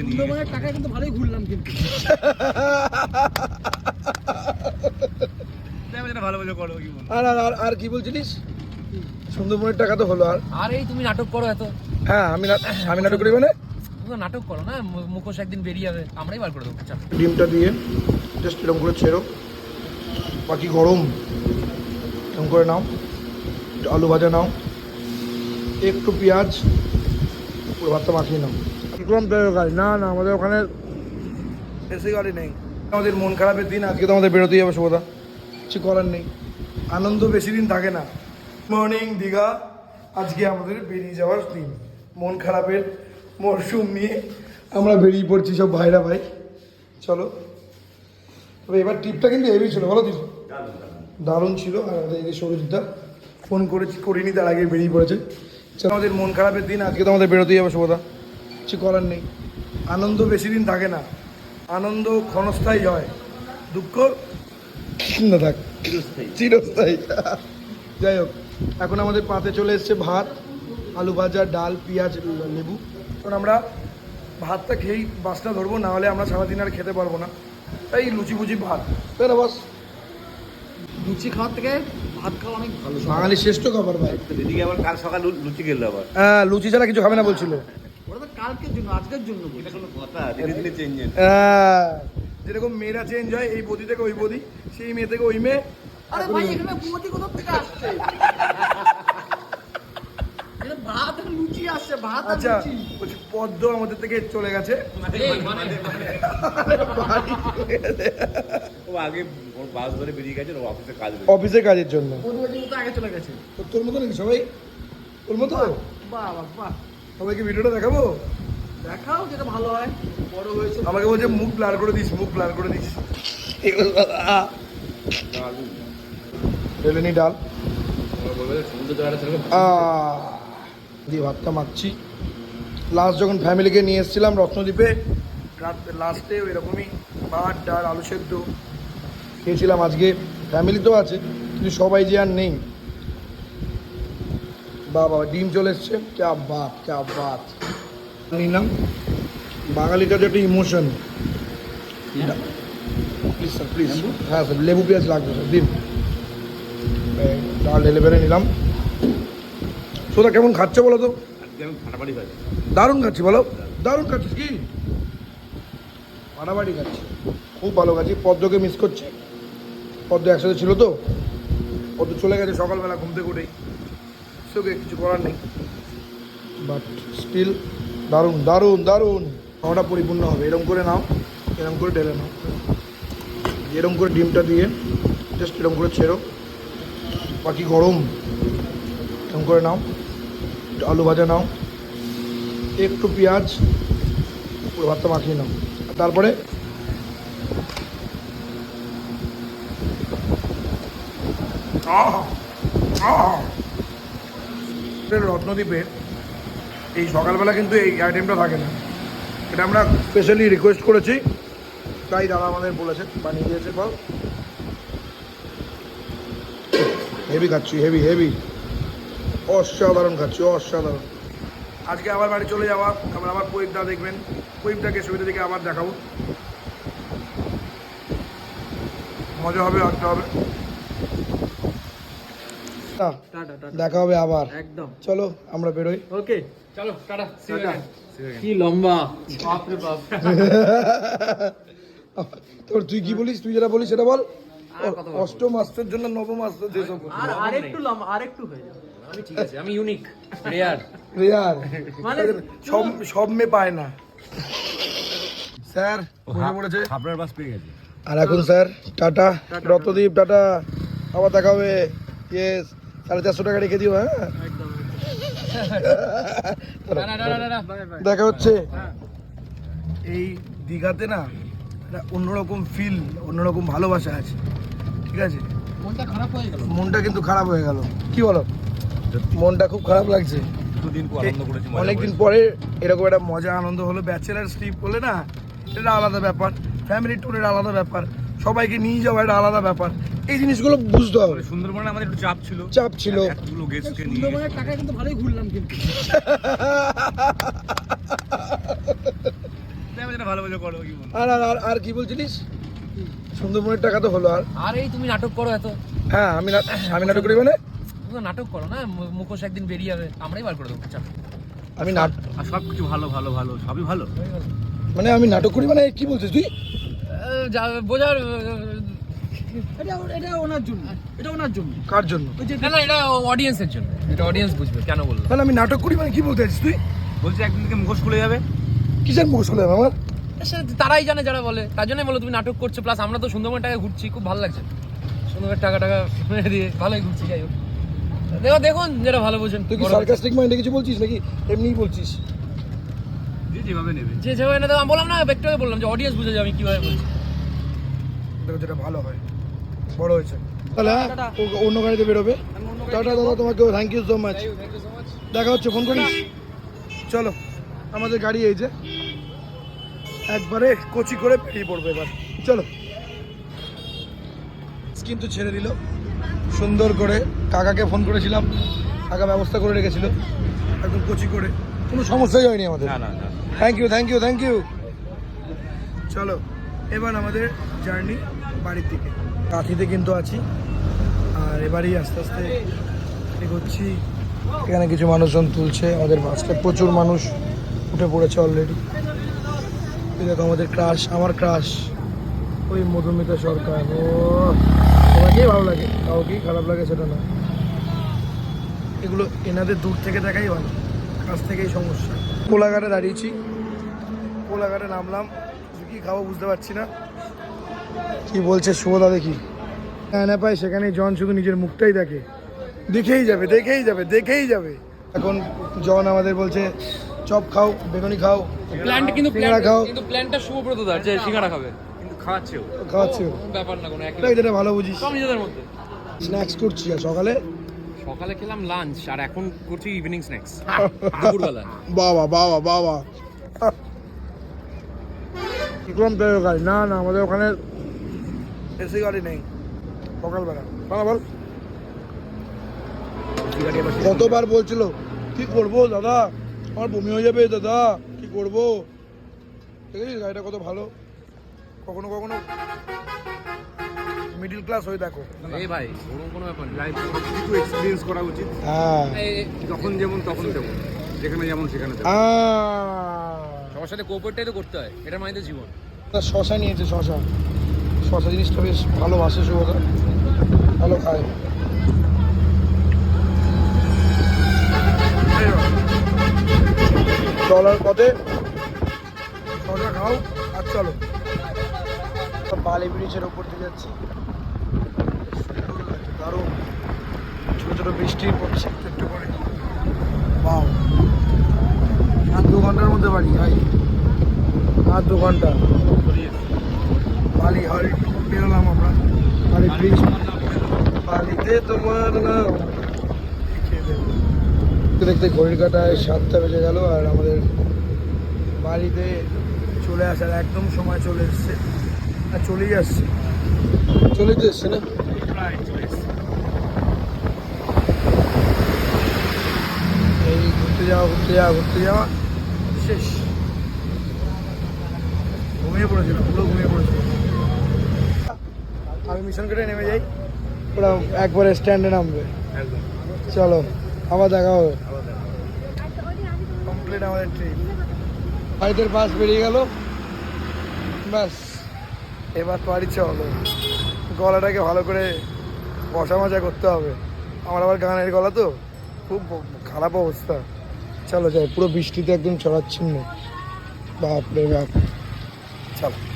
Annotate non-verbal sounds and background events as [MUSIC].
সুন্দরবনের টাকা কিন্তু ভালোই ঘুরলাম কিন্তু। আর আর আর আর কি বলছিলিস? সুন্দরবনের টাকা তো হলো আর? আর এই তুমি নাটক করো এত। হ্যাঁ আমি আমি নাটক করি মানে? তুমি নাটক করো না মুখোশ একদিন বেরিয়ে যাবে আমরাই বার করে দেবো চাপ ডিমটা দিয়ে জাস্ট এরকম করে ছেড়ো। বাকি গরম এরকম করে নাও। আলু ভাজা নাও। একটু পেঁয়াজ পুরো ভাতটা মাখিয়ে নাও। বিক্রম তেলের গাড়ি। না না, আমাদের ওখানে এসি গাড়ি নেই। আমাদের মন খারাপের দিন, আজকে তো আমাদের বেরোতেই হবে শুভদা কিছু করার নেই। আনন্দ বেশি দিন থাকে না। মর্নিং দীঘা। আজকে আমাদের বেরিয়ে যাওয়ার দিন। মন খারাপের মরশুম নিয়ে আমরা বেরিয়ে পড়ছি সব ভাইরা ভাই। চলো। তবে এবার ট্রিপটা কিন্তু হেভি ছিল বলো দিদি দারুণ ছিল, আর আমাদের এই যে ফোন করেছি, করিনি, তার আগে বেরিয়ে পড়েছে। চলো, আমাদের মন খারাপের দিন, আজকে তো আমাদের বেরোতেই হবে শুভদা কিছু করার নেই। আনন্দ বেশি দিন থাকে না। আনন্দ ক্ষণস্থায়ী হয়। দুঃখ না থাক। চিরস্থায়ী। যাই হোক এখন আমাদের পাতে চলে এসছে ভাত আলু ভাজা ডাল পেঁয়াজ লেবু। কারণ আমরা ভাতটা খেয়েই বাসটা ধরবো না হলে আমরা সারাদিন আর খেতে পারব না। তাই লুচি ফুচি ভাত। তাই না বস। লুচি খাওয়ার থেকে ভাত খাওয়া অনেক ভালো। বাঙালি শ্রেষ্ঠ খাবার ভাই। এদিকে আবার কাল সকাল লুচি খেললো আবার। হ্যাঁ লুচি ছাড়া কিছু খাবে না বলছিল। কালকের জন্য আজকের জন্য এটা কোনো কথা দিনে দিনে চেঞ্জ হ্যাঁ যেরকম মেয়েরা চেঞ্জ হয় এই বদি থেকে ওই বদি সেই মেয়ে থেকে ওই মেয়ে। আরে ভাই এখানে বুমতি কোথা থেকে আসছে? ভাত আর লুচি আসছে ভাত আর আচ্ছা লুচি। বলছি পদ্ম আমাদের থেকে চলে গেছে। মানে- ও আগে ওর বাস ধরে বেরিয়ে গেছে ওর অফিসে কাজ করে অফিসের কাজের জন্য। তো আগে চলে গেছে। তোর মতো নাকি সবাই? তোর মতো? বাহ বাহ বাহ। সবাইকে ভিডিওটা দেখাবো? দেখাও যেটা ভালো হয়। বড় হয়েছে। আমাকে বলছে মুখ ব্লার করে দিস মুখ ব্লার করে দিস। ঢেলে নি ডাল। দিয়ে ভাতটা মাখছি। লাস্ট যখন ফ্যামিলিকে নিয়ে এসেছিলাম রত্নদ্বীপে রাত লাস্টে ওই রকমই ভাত ডাল আলু সেদ্ধ খেয়েছিলাম আজকে। ফ্যামিলি তো আছে কিন্তু সবাই যে আর নেই। বাবা ডিম চলে এসছে। ক্যা বাত ক্যা বাত। নিলাম। বাঙালিটা যে একটা ইমোশন প্লিজ স্যার প্লিজ হ্যাঁ স্যার লেবু পেঁয়াজ লাগবে স্যার দিন। ডাল বেড়ে নিলাম। সোদা কেমন খাচ্ছে বলো তো? দারুণ খাচ্ছি বলো। দারুণ খাচ্ছিস কি? ফাটাফাটি খাচ্ছি। খুব ভালো খাচ্ছি। পদ্মকে মিস করছি। পদ্ম একসাথে ছিল তো। পদ্ম চলে গেছে সকালবেলা ঘুম থেকে উঠেই। সেওকে কিছু করার নেই। বাট স্টিল দারুণ দারুণ দারুণ। খাওয়াটা পরিপূর্ণ হবে। এরকম করে নাও এরকম করে ঢেলে নাও। এরকম করে ডিমটা দিয়ে জাস্ট এরকম করে ছেড়ো। বাকি গরম এরকম করে নাও। একটু আলু ভাজা নাও। একটু পেঁয়াজ পুরো ভাতটা মাখিয়ে নাও। তারপরে আহ! আহ! এটা রত্নদ্বীপে এই সকালবেলা কিন্তু এই আইটেমটা থাকে না। এটা আমরা স্পেশালি রিকোয়েস্ট করেছি। তাই দাদা আমাদের বলেছে, বানিয়ে দিয়েছে ফল হেভি খাচ্ছি হেভি হেভি অসাধারণ খাচ্ছি, অসাধারণ। আজকে আবার বাড়ি চলে যাওয়া তারপর আবার প্রদীপদা দেখবেন। প্রদীপদাকে সুবিধা দিকে আবার দেখাবো। মজা হবে আড্ডা হবে। দেখা হবে আবার। একদম। চলো আমরা বেরোই। ওকে। চলো টাটা। টাটা। কি লম্বা। বাপ রে বাপ। [LAUGHS] তোর তুই কি বলিস? তুই যেটা বলিস সেটা বল। আর কত বলব? অষ্টম মাস্টার জন্য নবম মাস্টার যেসব আর আরেকটু লম্বা আরেকটু হয়ে যাবে। আমি ঠিক আছে আমি ইউনিক রেয়ার রেয়ার মানে সব সব মেয়ে পায় না। স্যার বসে পড়েছে? আপনার বাস পেয়ে গেছে। আর এখন স্যার টাটা। রত্নদীপ টাটা। আবার দেখা হবে। ইয়েস সাড়ে চারশো টাকা রেখে দিও হ্যাঁ? একদম না না না না বাই বাই। দেখা হচ্ছে। এই দীঘাতে না একটা অন্যরকম ফিল অন্যরকম ভালোবাসা আছে। ঠিক আছে? মনটা খারাপ হয়ে গেল। মনটা কিন্তু খারাপ হয়ে গেল। কি বলো? মনটা খুব খারাপ লাগছে। দুদিন পর আনন্দ করেছি মজা অনেকদিন পরে এরকম একটা মজা আনন্দ হলো। ব্যাচেলার স্ট্রিপ হলে না এটা আলাদা ব্যাপার। ফ্যামিলি ট্যুরের আলাদা ব্যাপার। সবাইকে নিয়ে যাওয়া একটা আলাদা ব্যাপার। এই জিনিসগুলো বুঝতে হবে। সুন্দরবনে আমাদের একটু চাপ ছিল। চাপ ছিল। এতগুলো গেস্টকে নিয়ে সুন্দরবনের টাকা কিন্তু ভালোই ঘুরলাম কিন্তু। [LAUGHS] ভালো বলে করো কি আর আর আর- আর কি বলছিলিস? সুন্দরবনের টাকা তো হলো আর। আর এই তুমি নাটক করো এত। হ্যাঁ আমি আমি নাটক করি মানে? তুমি নাটক করো না মুখোশ একদিন বেরিয়ে যাবে আমরাই বার করে দেবো চাপ আমি নাটক আর সব কিছু ভালো ভালো ভালো সবই ভালো? মানে আমি নাটক করি মানে কি বলছিস তুই? যা- বোঝার এটা এটা ওনার জন্য। এটা ওনার জন্য। কার জন্য? না না এটা অডিয়েন্সের জন্য। এটা অডিয়েন্স বুঝবে কেন বললাম মানে আমি নাটক করি মানে কি বলতে চাইছিস তুই? বলছি একদিন থেকে মুখোশ খুলে যাবে। কিসের মুখ শুনলাম আমার? তারাই জানে যারা বলে। তার জন্যই বলো তুমি নাটক করছ প্লাস আমরা তো সুন্দরবন টাকা ঘুরছি খুব ভালো লাগছে। সুন্দরবনের টাকা টাকা দিয়ে ভালোই ঘুরছি যাই হোক। দেখো দেখুন যেটা ভালো বোঝেন। তুই কি সার্কাস্টিক মাইন্ডে কিছু বলছিস নাকি? এমনিই বলছিস। যে যেভাবে নেবে। যে যেভাবে না দেখো বললাম না একটু বললাম যে অডিয়েন্স বুঝে যাবে আমি কীভাবে বলছি। যেটা ভালো হয়। বড় হয়েছে। তাহলে হ্যাঁ, ও- অন্য গাড়িতে বেরোবে। টাটা দাদা তোমাকে থ্যাংক ইউ সো মাচ দেখা হচ্ছে ফোন করিস? চলো আমাদের গাড়ি এই যে। একবারে কোচি করে বেরিয়ে পড়বে এবার। চলো। কিন্তু ছেড়ে দিল। সুন্দর করে কাকাকে ফোন করেছিলাম। কাকা ব্যবস্থা করে রেখেছিল। একদম কোচি করে। কোনো সমস্যাই হয়নি আমাদের। না না না। Thank you thank you thank you চলো। এবার আমাদের জার্নি বাড়ির দিকে। কাঁথিতে কিন্তু আছি, আর এবারই আস্তে আস্তে এগোচ্ছি। এখানে কিছু মানুষজন তুলছে, আমাদের বাসটা প্রচুর মানুষ উঠে পড়েছে অলরেডি দেখো আমাদের ক্রাশ আমার ক্রাশ ওই মধুমিতা সরকার। ও সবাইকেই ভালো লাগে, কাউকেই খারাপ লাগে সেটা না। এগুলো এনাদের দূর থেকে দেখাই ভালো, কাছ থেকেই সমস্যা। কোলাঘাটে দাঁড়িয়েছি, কোলাঘাটে নামলাম কি খাব বুঝতে পারছি না। কি বলছে শুভদা দেখি? হ্যাঁ না পাই সেখানে জন শুধু নিজের মুখটাই দেখে। দেখেই যাবে দেখেই যাবে দেখেই যাবে। এখন জন আমাদের বলছে চপ খাও বেগুনি খাও প্ল্যানটা কিন্তু সিঙ্গারা খাও। কিন্তু প্ল্যানটা শুভব্রত দার যে সিঙ্গারা খাবে। কিন্তু খাওয়াচ্ছেও। ব্যাপার না কোনো একই তাই যেটা ভালো বুঝিস। সব নিজেদের মধ্যে। স্ন্যাক্স করছি আর সকালে? সকালে খেলাম লাঞ্চ আর এখন করছি ইভিনিং স্ন্যাক্স [LAUGHS] দুপুরবেলা। বাবা বাবা বাবা। বিক্রম তেলের গাড়ি? না না আমাদের ওখানে এসি গাড়ি নেই। সকালবেলা বল। কতবার বলছিল কি করব দাদা? আমার বমি হয়ে যাবে দাদা। কি করব? দেখেছিস গাড়িটা কত ভালো? কখনো কখনো মিডিল ক্লাস হয়ে দেখো। এই ভাই ওরকম কোনো ব্যাপার লাইফ কিছু এক্সপিরিয়েন্স করা উচিত। হ্যাঁ। যখন যেমন তখন তেমন। যেখানে যেমন সেখানে সবার সাথে কোঅপারেটটাই তো করতে হয়। এটা মানে জীবন। শশা নিয়েছে শশা। শশা জিনিসটা বেশ ভালোবাসে শুভদা। ভালো খায়। চলার পথে শশা খাও আর চলো। বালি ব্রিজের ওপর দিয়ে যাচ্ছি। দারুণ। ছোটো ছোটো বৃষ্টি পড়ছে একটু করে। বাও আর দু ঘণ্টার মধ্যে বাড়ি ভাই। আর দু ঘণ্টা। বালি হল বেরোলাম আমরা। বালি ব্রিজ বালিতে তোমার নাম দেখতে দেখতে ঘড়ির কাটায় সাতটা বেজে গেল আর আমাদের বাড়িতে চলে আসার একদম সময় চলে এসছে। আর চলেই আসছে। চলে তো এসছে না? এই ঘুরতে যাওয়া ঘুরতে যাওয়া ঘুরতে যাওয়া। শেষ। ঘুমিয়ে পড়েছিলাম পুরো ঘুমিয়ে পড়েছিলাম আমি মিশন কেটে নেমে যাই ওরা একবারে স্ট্যান্ডে নামবে। চলো আবার দেখা হবে। কমপ্লিট আমাদের ট্রিপ ভাইদের বাস বেরিয়ে গেল। ব্যাস এবার বাড়ি চলো। গলাটাকে ভালো করে বসা মাজা করতে হবে। আমার আবার গানের গলা তো খুব খারাপ অবস্থা। চলো যাই পুরো বৃষ্টিতে একদম ছড়াচ্ছিন্ন বাপরে বাপ। চলো।